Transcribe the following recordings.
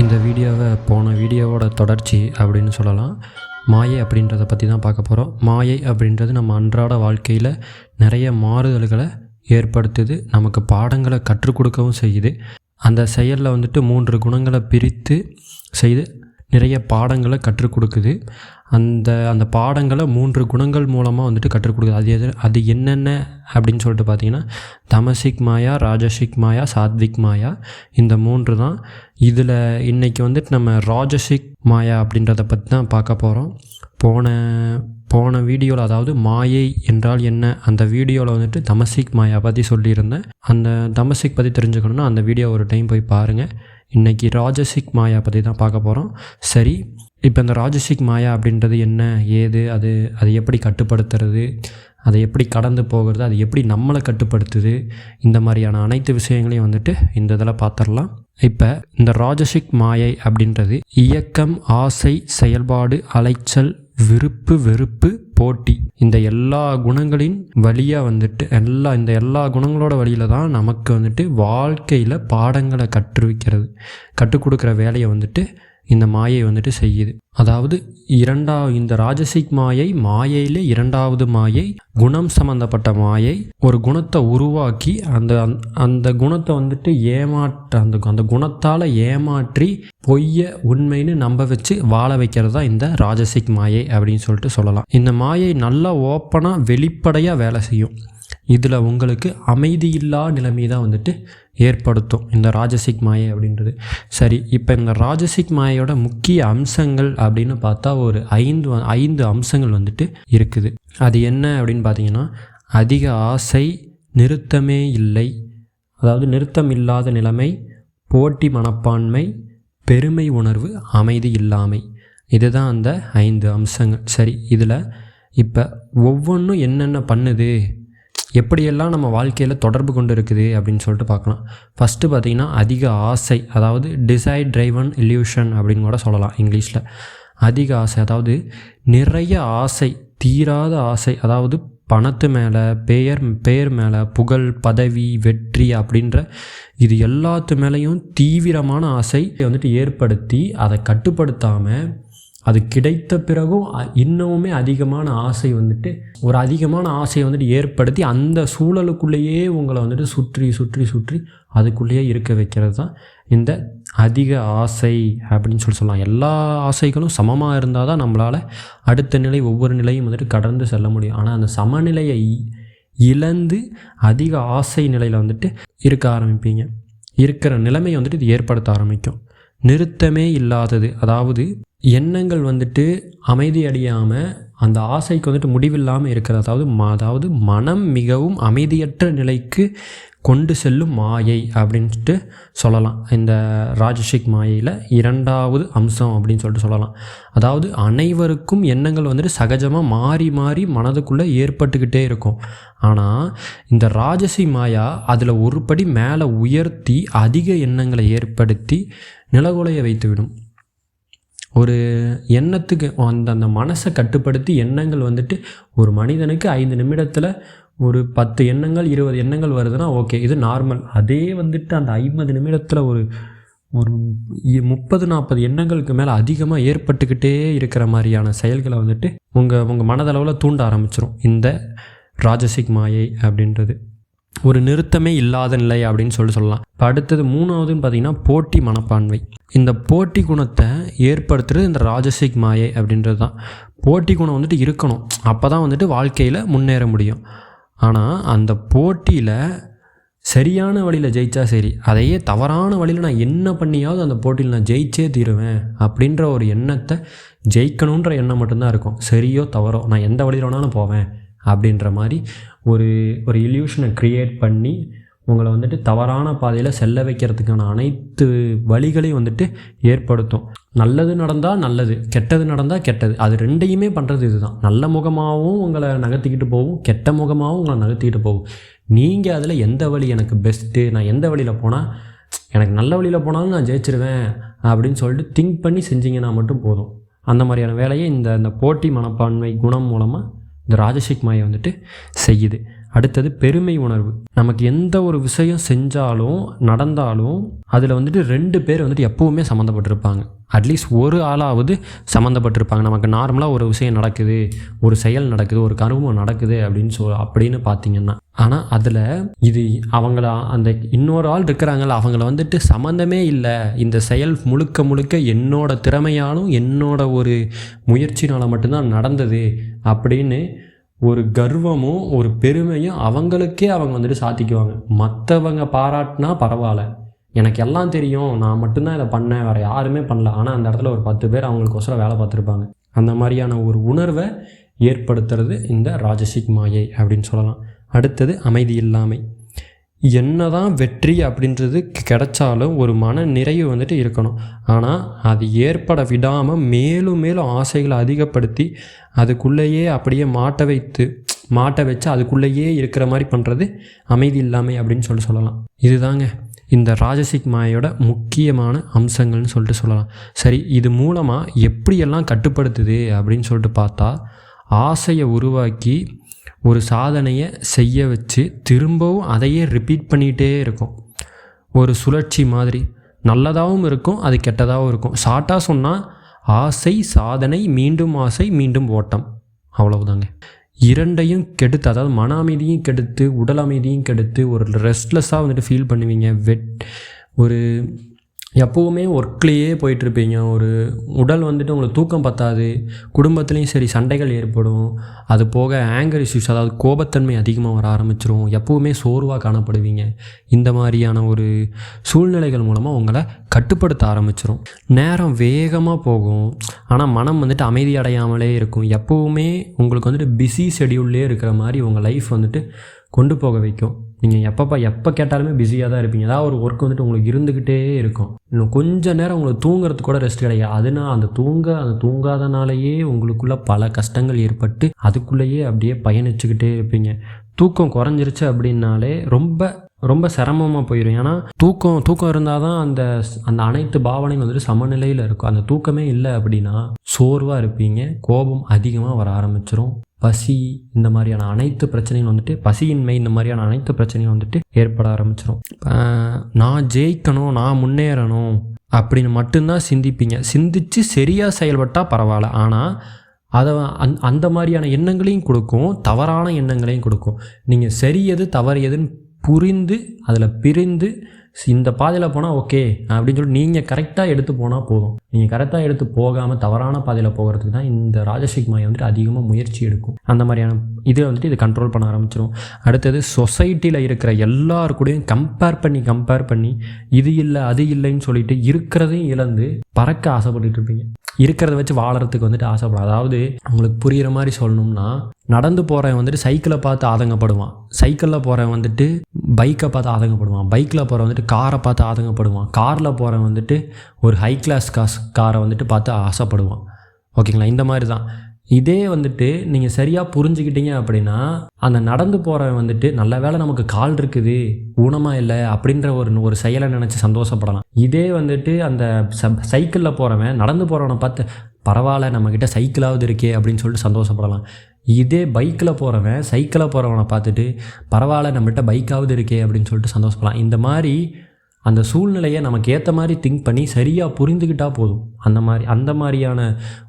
இந்த வீடியோவை போன வீடியோவோட தொடர்ச்சி அப்படின்னு சொல்லலாம். மாயை அப்படின்றத பற்றி தான் பார்க்க போகிறோம் மாயை அப்படின்றது நம்ம அன்றாட வாழ்க்கையில் நிறைய மாறுதல்களை ஏற்படுத்துது. நமக்கு பாடங்களை கற்றுக் கொடுக்கவும் செய்யுது. அந்த செயலில் வந்துட்டு மூன்று குணங்களை பிரித்து செய்து நிறைய பாடங்களை கற்றுக் கொடுக்குது. அந்த அந்த பாடங்களை மூன்று குணங்கள் மூலமாக வந்துட்டு கற்றுக் கொடுக்குது. அது எது அது என்னென்ன அப்படின்னு சொல்லிட்டு பார்த்தீங்கன்னா தமசிக் மாயா ராஜசிக் மாயா சாத்விக் மாயா இந்த மூன்று தான். இதில் இன்றைக்கி வந்துட்டு நம்ம ராஜசிக் மாயா அப்படின்றத பற்றி தான் பார்க்க போகிறோம் போன போன வீடியோவில் அதாவது மாயை என்றால் என்ன அந்த வீடியோவில் வந்துட்டு தமசிக் மாயா பற்றி சொல்லியிருந்தேன். அந்த தமசிக் பற்றி தெரிஞ்சுக்கணுன்னா அந்த வீடியோ ஒரு டைம் போய் பாருங்கள் இன்றைக்கி ராஜசிக் மாயா பற்றி தான் பார்க்க போகிறோம் சரி இப்போ இந்த ராஜசிக் மாயா அப்படின்றது என்ன? ஏது? அது அதை எப்படி கட்டுப்படுத்துறது? அதை எப்படி கடந்து போகிறது? அது எப்படி நம்மளை கட்டுப்படுத்துது? இந்த மாதிரியான அனைத்து விஷயங்களையும் வந்துட்டு இந்த இதில் பார்த்துடலாம். இப்போ இந்த ராஜசிக் மாயை அப்படின்றது இயக்கம் ஆசை செயல்பாடு அலைச்சல் விருப்பு வெறுப்பு போட்டி. இந்த எல்லா குணங்களின் வழியாக வந்துட்டு எல்லா இந்த எல்லா குணங்களோட வழியில் தான் நமக்கு வந்துட்டு வாழ்க்கையில் பாடங்களை கற்றுவிக்கிறது கற்றுக் கொடுக்குற வேலையை வந்துட்டு இந்த மாயை வந்துட்டு செய்யுது. அதாவது இரண்டா இந்த ராஜசிக் மாயை மாயையிலே இரண்டாவது மாயை குணம் சம்பந்தப்பட்ட மாயை ஒரு குணத்தை உருவாக்கி அந்த அந்த குணத்தை வந்துட்டு ஏமாற்ற அந்த அந்த குணத்தால் ஏமாற்றி பொய்ய உண்மைன்னு நம்ப வச்சு வாழ வைக்கிறது தான் இந்த ராஜசிக் மாயை அப்படின்னு சொல்லிட்டு சொல்லலாம். இந்த மாயை நல்லா ஓப்பனாக வெளிப்படையாக வேலை செய்யும். இதில் உங்களுக்கு அமைதியில்லா நிலைமை தான் வந்துட்டு ஏற்படுத்தும். இந்த ராஜசிக் மாயை அப்படின்றது. சரி இப்போ இந்த ராஜசிக் மாயோட முக்கிய அம்சங்கள் அப்படின்னு பார்த்தா ஒரு ஐந்து ஐந்து அம்சங்கள் வந்துட்டு இருக்குது. அது என்ன அப்படின்னு பார்த்தீங்கன்னா அதிக ஆசை நிறுத்தமே இல்லை. அதாவது நிறுத்தம் இல்லாத நிலைமை போட்டி மனப்பான்மை பெருமை உணர்வு அமைதி இல்லாமை. இதுதான் அந்த ஐந்து அம்சங்கள். சரி இதில் இப்போ ஒவ்வொன்றும் என்னென்ன பண்ணுது? எப்படியெல்லாம் நம்ம வாழ்க்கையில் தொடர்பு கொண்டு இருக்குது அப்படின்னு சொல்லிட்டு பார்க்கலாம். ஃபஸ்ட்டு பார்த்திங்கன்னா அதிக ஆசை அதாவது டிசைட் ட்ரைவன் இல்யூஷன் அப்படின்னு கூட சொல்லலாம் இங்கிலீஷில். அதிக ஆசை அதாவது நிறைய ஆசை தீராத ஆசை அதாவது பணத்து மேலே பெயர் பெயர் மேலே புகழ் பதவி வெற்றி அப்படின்ற இது எல்லாத்து மேலேயும் தீவிரமான ஆசை வந்துட்டு ஏற்படுத்தி அதை கட்டுப்படுத்தாமல் அது கிடைத்த பிறகும் இன்னமுமே அதிகமான ஆசை வந்துட்டு ஒரு அதிகமான ஆசையை வந்துட்டு ஏற்படுத்தி அந்த சூழலுக்குள்ளேயே உங்களை வந்துட்டு சுற்றி சுற்றி சுற்றி அதுக்குள்ளேயே இருக்க வைக்கிறது தான் இந்த அதிக ஆசை அப்படின்னு சொல்லி சொல்லலாம். எல்லா ஆசைகளும் சமமாக இருந்தால் தான் நம்மளால் அடுத்த நிலை ஒவ்வொரு நிலையும் வந்துட்டு கடந்து செல்ல முடியும். ஆனால் அந்த சமநிலையை இழந்து அதிக ஆசை நிலையில் வந்துட்டு இருக்க ஆரம்பிப்பீங்க. இருக்கிற நிலைமையை வந்துட்டு இது ஏற்படுத்த ஆரம்பிக்கும். நிறுத்தமே இல்லாதது அதாவது எண்ணங்கள் வந்துட்டு அமைதி அடையாமல் அந்த ஆசைக்கு வந்துட்டு முடிவில்லாமல் இருக்கிறது. அதாவது அதாவது மனம் மிகவும் அமைதியற்ற நிலைக்கு கொண்டு செல்லும் மாயை அப்படின்ட்டு சொல்லலாம். இந்த ராஜசிக் மாயையில் இரண்டாவது அம்சம் அப்படின்னு சொல்லிட்டு சொல்லலாம். அதாவது அனைவருக்கும் எண்ணங்கள் வந்துட்டு சகஜமாக மாறி மாறி மனதுக்குள்ளே ஏற்பட்டுக்கிட்டே இருக்கும். ஆனால் இந்த ராஜசி மாயா அதில் ஒரு படி மேலே உயர்த்தி அதிக எண்ணங்களை ஏற்படுத்தி நிலகுலைய வைத்துவிடும். ஒரு எண்ணத்துக்கு அந்த அந்த மனசை கட்டுப்படுத்தி எண்ணங்கள் வந்துட்டு ஒரு மனிதனுக்கு ஐந்து நிமிடத்தில் ஒரு பத்து எண்ணங்கள் இருபது எண்ணங்கள் வருதுன்னா ஓகே இது நார்மல். அதே வந்துட்டு அந்த ஐம்பது நிமிடத்தில் ஒரு ஒரு முப்பது நாற்பது எண்ணங்களுக்கு மேலே அதிகமாக ஏற்பட்டுக்கிட்டே இருக்கிற மாதிரியான செயல்களை வந்துட்டு உங்கள் உங்கள் மனதளவில் தூண்ட ஆரம்பிச்சிடும் இந்த ராஜசிக் மாயை அப்படின்றது. ஒரு நிறுத்தமே இல்லாத நிலை அப்படின்னு சொல்லி சொல்லலாம். இப்போ அடுத்தது மூணாவதுன்னு பார்த்தீங்கன்னா போட்டி மனப்பான்மை. இந்த போட்டி குணத்தை ஏற்படுத்துறது இந்த ராஜசிக் மாயை அப்படின்றது தான் போட்டி குணம் வந்துட்டு இருக்கணும். அப்போ தான் வந்துட்டு வாழ்க்கையில் முன்னேற முடியும். ஆனால் அந்த போட்டியில் சரியான வழியில் ஜெயித்தா சரி. அதையே தவறான வழியில் நான் என்ன பண்ணியாவது அந்த போட்டியில் நான் ஜெயிச்சே தீருவேன் அப்படின்ற ஒரு எண்ணத்தை ஜெயிக்கணுன்ற எண்ணம் மட்டும்தான் இருக்கும். சரியோ தவறோ நான் எந்த வழியில் வேணாலும் போவேன் அப்படின்ற மாதிரி ஒரு ஒரு இல்யூஷனை க்ரியேட் பண்ணி உங்களை வந்துட்டு தவறான பாதையில் செல்ல வைக்கிறதுக்கான அனைத்து வழிகளையும் வந்துட்டு ஏற்படுத்தும். நல்லது நடந்தால் நல்லது கெட்டது நடந்தால் கெட்டது. அது ரெண்டையுமே பண்ணுறது இதுதான். நல்ல முகமாகவும் உங்களை நகர்த்திக்கிட்டு போகும் கெட்ட முகமாகவும் உங்களை நகர்த்திக்கிட்டு போகும். நீங்கள் அதில் எந்த வழி எனக்கு பெஸ்ட்டு நான் எந்த வழியில் போனால் எனக்கு நல்ல வழியில் போனாலும் நான் ஜெயிச்சிருவேன் அப்படின்னு சொல்லிட்டு திங்க் பண்ணி செஞ்சிங்கன்னா மட்டும் போதும். அந்த மாதிரியான வேலையை இந்த இந்த போட்டி மனப்பான்மை குணம் மூலமாக இந்த ராஜசிக் மாயை வந்துட்டு செய்யுது. அடுத்தது பெருமை உணர்வு. நமக்கு எந்த ஒரு விஷயம் செஞ்சாலும் நடந்தாலும் அதில் வந்துட்டு ரெண்டு பேர் வந்துட்டு எப்போவுமே சம்மந்தப்பட்டிருப்பாங்க. அட்லீஸ்ட் ஒரு ஆளாவது சம்மந்தப்பட்டிருப்பாங்க. நமக்கு நார்மலாக ஒரு விஷயம் நடக்குது ஒரு செயல் நடக்குது ஒரு கருவம் நடக்குது அப்படின்னு சொல் அப்படின்னு பார்த்தீங்கன்னா ஆனால் அதில் இது அவங்கள அந்த இன்னொரு ஆள் இருக்கிறாங்கள அவங்கள வந்துட்டு சம்மந்தமே இல்லை. இந்த செயல் முழுக்க முழுக்க என்னோட திறமையாலும் என்னோட ஒரு முயற்சினால் மட்டும்தான் நடந்தது அப்படின்னு ஒரு கர்வமும் ஒரு பெருமையும் அவங்களுக்கே அவங்க வந்துட்டு சாத்திக்குவாங்க. மற்றவங்க பாராட்டினா பரவாயில்ல. எனக்கு எல்லாம் தெரியும். நான் மட்டும்தான் இதை பண்ணேன். வேறு யாருமே பண்ணல. ஆனால் அந்த இடத்துல ஒரு பத்து பேர் அவங்களுக்கோசரம் வேலை பார்த்துருப்பாங்க. அந்த மாதிரியான ஒரு உணர்வை ஏற்படுத்துறது இந்த ராஜசிக் மாயை அப்படின்னு சொல்லலாம். அடுத்தது அமைதி இல்லாமை. என்னதான் வெற்றி அப்படின்றது கிடைச்சாலும் ஒரு மன நிறைவு வந்துட்டு இருக்கணும். ஆனால் அது ஏற்பட விடாமல் மேலும் மேலும் ஆசைகளை அதிகப்படுத்தி அதுக்குள்ளேயே அப்படியே மாட்ட வைத்து மாட்ட வச்சு அதுக்குள்ளேயே இருக்கிற மாதிரி பண்ணுறது அமைதி இல்லாமை அப்படின்னு சொல்லி சொல்லலாம். இதுதாங்க இந்த ராஜசிக் மாயோட முக்கியமான அம்சங்கள்னு சொல்லிட்டு சொல்லலாம். சரி இது மூலமாக எப்படியெல்லாம் கட்டுப்படுத்துது அப்படின்னு சொல்லிட்டு பார்த்தா ஆசையை உருவாக்கி ஒரு சாதனையை செய்ய வச்சு திரும்பவும் அதையே ரிப்பீட் பண்ணிகிட்டே இருக்கும். ஒரு சுழற்சி மாதிரி. நல்லதாகவும் இருக்கும் அது கெட்டதாகவும் இருக்கும். ஷார்ட்டாக சொன்னால் ஆசை சாதனை மீண்டும் ஆசை மீண்டும் ஓட்டம். அவ்வளவுதாங்க. இரண்டையும் கெடுத்து அதாவது மன அமைதியும் கெடுத்து உடல் அமைதியும் கெடுத்து ஒரு ரெஸ்ட்லெஸ்ஸாக வந்துட்டு ஃபீல் பண்ணுவீங்க. வெட் ஒரு எப்போவுமே ஒர்க்லேயே போயிட்டுருப்பீங்க. ஒரு உடல் வந்துட்டு உங்களுக்கு தூக்கம் பத்தாது. குடும்பத்துலேயும் சரி சண்டைகள் ஏற்படும். அது போக ஆங்கர் இஷ்யூஸ் அதாவது கோபத்தன்மை அதிகமாக வர ஆரம்பிச்சிரும். எப்போவுமே சோர்வாக காணப்படுவீங்க. இந்த மாதிரியான ஒரு சூழ்நிலைகள் மூலமாக உங்களை கட்டுப்படுத்த ஆரம்பிச்சிரும். நேரம் வேகமாக போகும். ஆனால் மனம் வந்துட்டு அமைதி அடையாமலே இருக்கும். எப்போவுமே உங்களுக்கு வந்துட்டு பிஸி ஷெடியூல்லே இருக்கிற மாதிரி உங்கள் லைஃப் வந்துட்டு கொண்டு போக வைக்கும். நீங்கள் எப்பப்போ எப்போ கேட்டாலுமே பிஸியாக தான் இருப்பீங்க. ஏதாவது ஒரு ஒர்க் வந்துட்டு உங்களுக்கு இருந்துக்கிட்டே இருக்கும். இன்னும் கொஞ்ச நேரம் உங்களுக்கு தூங்குறதுக்கு கூட ரெஸ்ட் கிடையாது. அதுனா அந்த தூங்க அந்த தூங்காதனாலேயே உங்களுக்குள்ள பல கஷ்டங்கள் ஏற்பட்டு அதுக்குள்ளேயே அப்படியே பயணிச்சுக்கிட்டே இருப்பீங்க. தூக்கம் குறைஞ்சிருச்சு அப்படின்னாலே ரொம்ப ரொம்ப சிரமமாக போயிடும் ஏன்னா தூக்கம் தூக்கம் இருந்தால் தான் அந்த அந்த அனைத்து பாவனையும் வந்துட்டு சமநிலையில் இருக்கும். அந்த தூக்கமே இல்லை அப்படின்னா சோர்வாக இருப்பீங்க. கோபம் அதிகமாக வர ஆரம்பிச்சிரும். பசி இந்த மாதிரியான அனைத்து பிரச்சனையும் வந்துட்டு பசியின்மை இந்த மாதிரியான அனைத்து பிரச்சனையும் வந்துட்டு ஏற்பட ஆரம்பிச்சிடும் நான் ஜெயிக்கணும் நான் முன்னேறணும் அப்படின்னு மட்டும்தான் சிந்திப்பீங்க. சிந்திச்சு சரியாக செயல்பட்டால் பரவாயில்ல. ஆனால் அதை அந் அந்த மாதிரியான எண்ணங்களையும் கொடுக்கும் தவறான எண்ணங்களையும் கொடுக்கும். நீங்கள் சரி எது தவறு எதுன்னு புரிந்து அதில் பிரிந்து இந்த பாதையில் போனால் ஓகே அப்படின்னு சொல்லி நீங்கள் கரெக்டாக எடுத்து போனால் போதும். நீங்கள் கரெக்டாக எடுத்து போகாமல் தவறான பாதையில் போகிறதுக்கு தான் இந்த ராஜசிக்மாயை வந்துட்டு அதிகமாக முயற்சி எடுக்கும். அந்த மாதிரியான இதை வந்துட்டு இது கண்ட்ரோல் பண்ண ஆரம்பிச்சிடும் அடுத்தது சொசைட்டியில் இருக்கிற எல்லாரு கூடயும் கம்பேர் பண்ணி கம்பேர் பண்ணி இது இல்லை அது இல்லைன்னு சொல்லிட்டு இருக்கிறதையும் இழந்து பறக்க ஆசைப்பட்டுட்டு இருப்பீங்க. இருக்கிறத வச்சு வாழறதுக்கு வந்துட்டு ஆசைப்படும். அதாவது உங்களுக்கு புரிகிற மாதிரி சொல்லணும்னா நடந்து போகிறவன் வந்துட்டு சைக்கிளை பார்த்து ஆதங்கப்படுவான். சைக்கிளில் போகிறவன் வந்துட்டு பைக்கை பார்த்து ஆதங்கப்படுவான். பைக்கில் போகிறவன் வந்துட்டு காரை பார்த்து ஆதங்கப்படுவான். காரில் போகிறவன் வந்துட்டு ஒரு ஹை கிளாஸ் காஸ் காரை வந்துட்டு பார்த்து ஆசைப்படுவான். ஓகேங்களா? இந்த மாதிரி தான். இதே வந்துட்டு நீங்கள் சரியாக புரிஞ்சுக்கிட்டீங்க அப்படின்னா அந்த நடந்து போகிறவன் வந்துட்டு நல்ல வேளை நமக்கு கால் இருக்குது ஊனமாக இல்லை? அப்படின்ற ஒரு ஒரு செயலை நினச்சி சந்தோஷப்படலாம். இதே வந்துட்டு அந்த சைக்கிளில் போகிறவன் நடந்து போகிறவனை பார்த்து பரவாயில்ல நம்மக்கிட்ட சைக்கிளாவது இருக்கே அப்படின்னு சொல்லிட்டு சந்தோஷப்படலாம். இதே பைக்கில் போகிறவன் சைக்கிளில் போகிறவனை பார்த்துட்டு பரவாயில்ல நம்மகிட்ட பைக்காவது இருக்கே அப்படின்னு சொல்லிட்டு சந்தோஷப்படலாம். இந்த மாதிரி அந்த சூழ்நிலையை நமக்கு ஏற்ற மாதிரி திங்க் பண்ணி சரியாக புரிந்துக்கிட்டால் போதும். அந்த மாதிரி அந்த மாதிரியான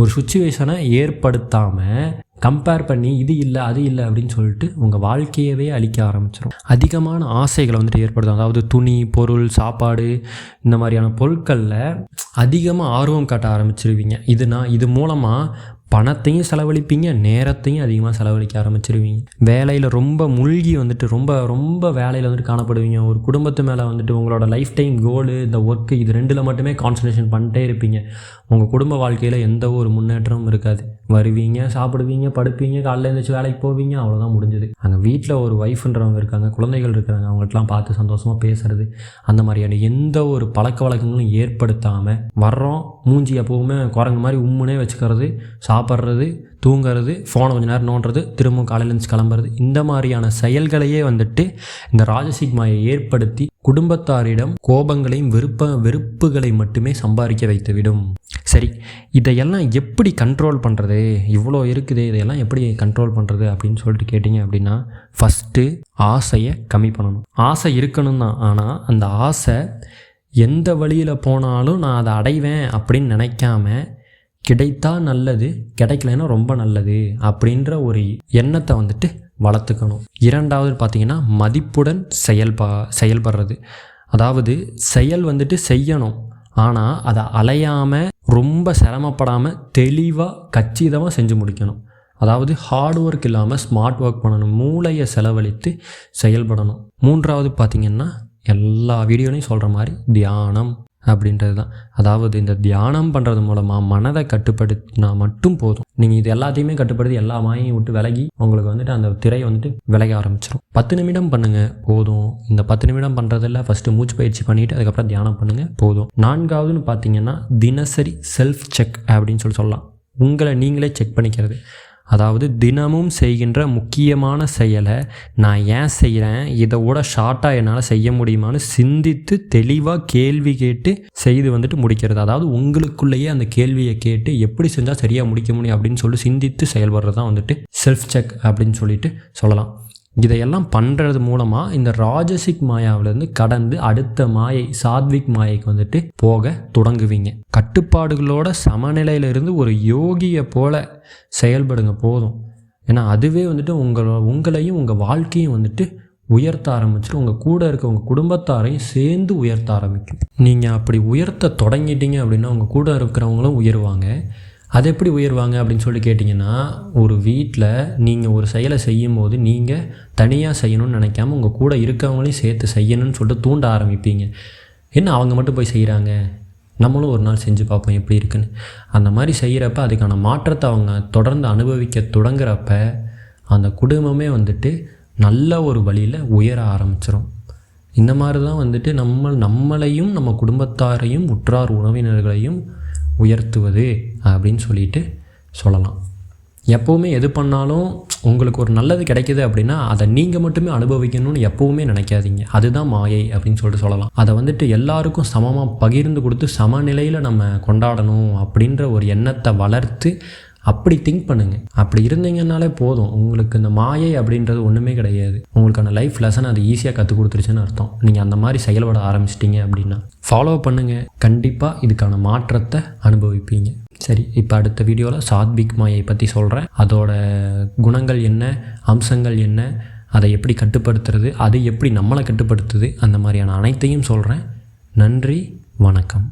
ஒரு சுச்சுவேஷனை ஏற்படுத்தாமல் கம்பேர் பண்ணி இது இல்லை அது இல்லை அப்படின்னு சொல்லிட்டு உங்கள் வாழ்க்கையவே அழிக்க ஆரம்பிச்சிடும் அதிகமான ஆசைகளை வந்துட்டு ஏற்படுத்தும். அதாவது துணி பொருள் சாப்பாடு இந்த மாதிரியான பொருட்களில் அதிகமாக ஆர்வம் காட்ட ஆரம்பிச்சிருவீங்க. இதுனா இது மூலமாக பணத்தையும் செலவழிப்பீங்க நேரத்தையும் அதிகமாக செலவழிக்க ஆரம்பிச்சிருவீங்க. வேலையில் ரொம்ப மூழ்கி வந்துட்டு ரொம்ப ரொம்ப வேலையில் வந்துட்டு காணப்படுவீங்க. ஒரு குடும்பத்து மேலே வந்துட்டு உங்களோட லைஃப் டைம் கோலு இந்த ஒர்க்கு இது ரெண்டில் மட்டுமே கான்சன்ட்ரேஷன் பண்ணிட்டே இருப்பீங்க. உங்கள் குடும்ப வாழ்க்கையில் எந்த ஒரு முன்னேற்றமும் இருக்காது. வருவீங்க சாப்பிடுவீங்க படுப்பீங்க காலையில் எழுந்திரிச்சு வேலைக்கு போவீங்க அவ்வளோதான் முடிஞ்சது. அங்கே வீட்டில் ஒரு ஒய்ஃப்ன்றவங்க இருக்காங்க குழந்தைகள் இருக்கிறாங்க அவங்கள்ட்டலாம் பார்த்து சந்தோஷமாக பேசுறது. அந்த மாதிரியான எந்த ஒரு பழக்க வழக்கங்களும் ஏற்படுத்தாமல் வர்றோம் மூஞ்சி எப்போவுமே குரங்கு மாதிரி உம்முனே வச்சுக்கிறது சாப்பிட்றது தூங்குறது ஃபோனை கொஞ்சம் நேரம் நோண்டுறது திரும்பவும் காலையிலேருந்து கிளம்புறது. இந்த மாதிரியான செயல்களையே வந்துட்டு இந்த ராஜசிக்மாயை ஏற்படுத்தி குடும்பத்தாரிடம் கோபங்களையும் விருப்ப வெறுப்புகளை மட்டுமே சம்பாதிக்க வைத்துவிடும். சரி இதையெல்லாம் எப்படி கண்ட்ரோல் பண்ணுறது இவ்வளோ இருக்குது இதையெல்லாம் எப்படி கண்ட்ரோல் பண்ணுறது அப்படின்னு சொல்லிட்டு கேட்டிங்க அப்படின்னா ஃபஸ்ட்டு ஆசையை கம்மி பண்ணணும். ஆசை இருக்கணும் தான் ஆனால் அந்த ஆசை எந்த வழியில் போனாலும் நான் அதை அடைவேன் அப்படின்னு நினைக்காம கிடைத்தா நல்லது கிடைக்கலன்னா ரொம்ப நல்லது அப்படின்ற ஒரு எண்ணத்தை வந்துட்டு வளர்த்துக்கணும். இரண்டாவது பார்த்தீங்கன்னா மதிப்புடன் செயல்பா செயல்படுறது. அதாவது செயல் வந்துட்டு செய்யணும். ஆனால் அதை அலையாமல் ரொம்ப சிரமப்படாமல் தெளிவாக கச்சிதமாக செஞ்சு முடிக்கணும். அதாவது ஹார்ட் ஒர்க் இல்லாமல் ஸ்மார்ட் ஒர்க் பண்ணணும். மூளையை செலவழித்து செயல்படணும். மூன்றாவது பார்த்திங்கன்னா எல்லா வீடியோலையும் சொல்கிற மாதிரி தியானம். அப்படின்றது தான் அதாவது இந்த தியானம் பண்ணுறது மூலமாக மனதை கட்டுப்படுத்தினா மட்டும் போதும். நீங்கள் இது எல்லாத்தையுமே கட்டுப்படுத்தி எல்லா மாயையும் விட்டு விலகி உங்களுக்கு வந்துட்டு அந்த திரையை வந்துட்டு விலக ஆரம்பிச்சிடும் பத்து நிமிடம் பண்ணுங்கள் போதும். இந்த பத்து நிமிடம் பண்ணுறதில்ல ஃபஸ்ட்டு மூச்சு பயிற்சி பண்ணிவிட்டு அதுக்கப்புறம் தியானம் பண்ணுங்கள் போதும். நான்காவதுன்னு பார்த்தீங்கன்னா தினசரி செல்ஃப் செக் அப்படின்னு சொல்லி சொல்லலாம். உங்களை நீங்களே செக் பண்ணிக்கிறது. அதாவது தினமும் செய்கின்ற முக்கியமான செயலை நான் ஏன் செய்கிறேன்? இதை விட ஷார்ட்டாக என்னால் செய்ய முடியுமான்னு சிந்தித்து தெளிவாக கேள்வி கேட்டு செய்து வந்துட்டு முடிக்கிறது. அதாவது உங்களுக்குள்ளேயே அந்த கேள்வியை கேட்டு எப்படி செஞ்சால் சரியாக முடிக்க முடியும் அப்படின்னு சொல்லி சிந்தித்து செயல்படுறது தான் வந்துட்டு செல்ஃப் செக் அப்படின்னு சொல்லிட்டு சொல்லலாம். இதையெல்லாம் பண்ணுறது மூலமாக இந்த ராஜசிக் மாயாவிலேருந்து கடந்து அடுத்த மாயை சாத்விக் மாயைக்கு வந்துட்டு போக தொடங்குவீங்க. கட்டுப்பாடுகளோட சமநிலையிலிருந்து ஒரு யோகியை போல செயல்படுங்க போதும். ஏன்னா அதுவே வந்துட்டு உங்களோட உங்களையும் உங்கள் வாழ்க்கையும் வந்துட்டு உயர்த்த ஆரம்பிச்சிட்டு உங்கள் கூட இருக்க உங்கள் குடும்பத்தாரையும் சேர்ந்து உயர்த்த ஆரம்பிக்கும். நீங்கள் அப்படி உயர்த்த தொடங்கிட்டீங்க அப்படின்னா உங்கள் கூட இருக்கிறவங்களும் உயருவாங்க. அது எப்படி உயர்வாங்க அப்படின்னு சொல்லி கேட்டிங்கன்னா ஒரு வீட்டில் நீங்கள் ஒரு செயலை செய்யும் போது நீங்கள் தனியாக செய்யணும்னு நினைக்காம உங்கள் கூட இருக்கவங்களையும் சேர்த்து செய்யணும்னு சொல்லிட்டு தூண்ட ஆரம்பிப்பீங்க. என்ன அவங்க மட்டும் போய் செய்கிறாங்க நம்மளும் ஒரு நாள் செஞ்சு பார்ப்போம் எப்படி இருக்குன்னு. அந்த மாதிரி செய்கிறப்ப அதுக்கான மாற்றத்தை அவங்க தொடர்ந்து அனுபவிக்க தொடங்குறப்ப அந்த குடும்பமே வந்துட்டு நல்ல ஒரு வழியில் உயர ஆரம்பிச்சிடும் இந்த மாதிரி தான் வந்துட்டு நம்ம நம்மளையும் நம்ம குடும்பத்தாரையும் உற்றார் உறவினர்களையும் உயர்த்துவது அப்படின்னு சொல்லிட்டு சொல்லலாம். எப்போவுமே எது பண்ணாலும் உங்களுக்கு ஒரு நல்லது கிடைக்கிது அப்படின்னா அதை நீங்கள் மட்டுமே அனுபவிக்கணும்னு எப்போவுமே நினைக்காதீங்க. அதுதான் மாயை அப்படின்னு சொல்லிட்டு சொல்லலாம். அதை வந்துட்டு எல்லாருக்கும் சமமாக பகிர்ந்து கொடுத்து சமநிலையில் நம்ம கொண்டாடணும் அப்படின்ற ஒரு எண்ணத்தை வளர்த்து அப்படி திங்க் பண்ணுங்கள் அப்படி இருந்தீங்கன்னாலே போதும். உங்களுக்கு இந்த மாயை அப்படின்றது ஒன்றுமே கிடையாது. உங்களுக்கான லைஃப் லெசன் அது ஈஸியாக கற்றுக் கொடுத்துருச்சுன்னு அர்த்தம். நீங்கள் அந்த மாதிரி செயல்பட ஆரம்பிச்சிட்டிங்க அப்படின்னா ஃபாலோ பண்ணுங்கள் கண்டிப்பாக இதுக்கான மாற்றத்தை அனுபவிப்பீங்க. சரி இப்போ அடுத்த வீடியோவில் சாத்விக் மாயை பற்றி சொல்கிறேன் அதோட குணங்கள் என்ன அம்சங்கள் என்ன அதை எப்படி கட்டுப்படுத்துறது அது எப்படி நம்மளை கட்டுப்படுத்துது அந்த மாதிரியான அனைத்தையும் சொல்கிறேன் நன்றி வணக்கம்.